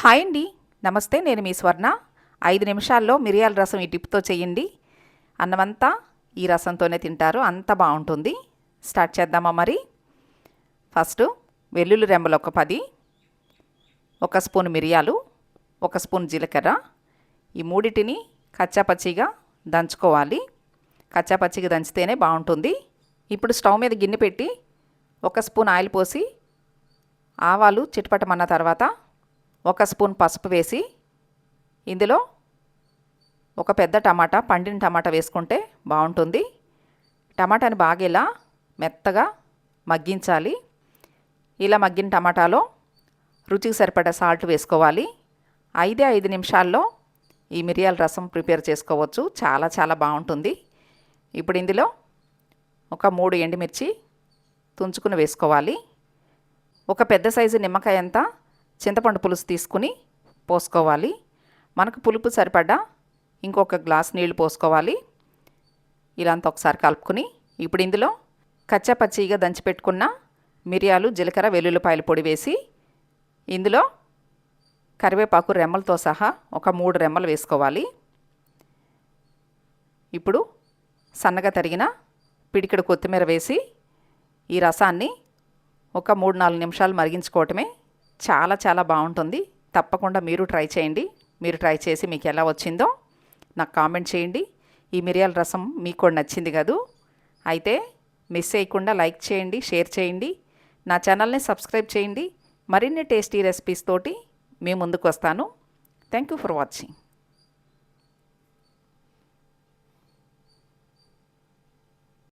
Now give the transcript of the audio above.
Hi అండి. నమస్తే నేను మీ స్వర్ణ. ఐదు నిమిషాల్లో మిరియాల రసం ఈ టిప్తో చేయండి. అన్నమంతా ఈ రసంతోనే తింటారు అంత బాగుంటుంది. స్టార్ట్ చేద్దామా మరి? ఫస్ట్ వెల్లుల్లి రెమ్మలు ఒక పది ఒక స్పూన్ మిరియాలు ఒక స్పూన్ జీలకర్ర. ఈ మూడిటిని కచ్చాపచ్చిగా దంచుకోవాలి. కచ్చాపచ్చిగా దంచితేనే బాగుంటుంది. ఇప్పుడు స్టవ్ మీద గిన్నె పెట్టి ఒక స్పూన్ ఆయిల్ పోసి ఆవాలు చిటపటమన్న తర్వాత ఒక స్పూన్ పసుపు వేసి ఇందులో ఒక పెద్ద టమాటా పండిన టమాటా వేసుకుంటే బాగుంటుంది. టమాటాని బాగా ఇలా మెత్తగా మగ్గించాలి. ఇలా మగ్గిన టమాటాలో రుచికి సరిపడా సాల్ట్ వేసుకోవాలి. ఐదే ఐదు నిమిషాల్లో ఈ మిరియాల రసం ప్రిపేర్ చేసుకోవచ్చు. చాలా చాలా బాగుంటుంది. ఇప్పుడు ఇందులో ఒక మూడు ఎండుమిర్చి తుంచుకుని వేసుకోవాలి. ఒక పెద్ద సైజు నిమ్మకాయ అంతా చింతపండు పులుసు తీసుకుని పోసుకోవాలి. మనకు పులుపు సరిపడ్డా ఇంకొక గ్లాస్ నీళ్ళు పోసుకోవాలి. ఇలాంత ఒకసారి కలుపుకుని ఇప్పుడు ఇందులో కచ్చపచ్చిగా దంచిపెట్టుకున్న మిరియాలు జీలకర్ర వెల్లుల్లిపాయల పొడి వేసి ఇందులో కరివేపాకు రెమ్మలతో సహా ఒక మూడు రెమ్మలు వేసుకోవాలి. ఇప్పుడు సన్నగా తరిగిన పిడికెడు కొత్తిమీర వేసి ఈ రసాన్ని ఒక మూడు నాలుగు నిమిషాలు మరిగించుకోవటమే చాలా చాలా బాగుంటుంది. తప్పకుండా మీరు ట్రై చేయండి. మీరు ట్రై చేసి మీకు ఎలా వచ్చిందో నాకు కామెంట్ చేయండి. ఈ మిరియాల రసం మీకు కూడా నచ్చింది కదూ. అయితే మిస్ చేయకుండా లైక్ చేయండి షేర్ చేయండి. నా ఛానల్ని సబ్స్క్రైబ్ చేయండి. మరిన్ని టేస్టీ రెసిపీస్ తోటి మీ ముందుకు వస్తాను. Thank you for watching.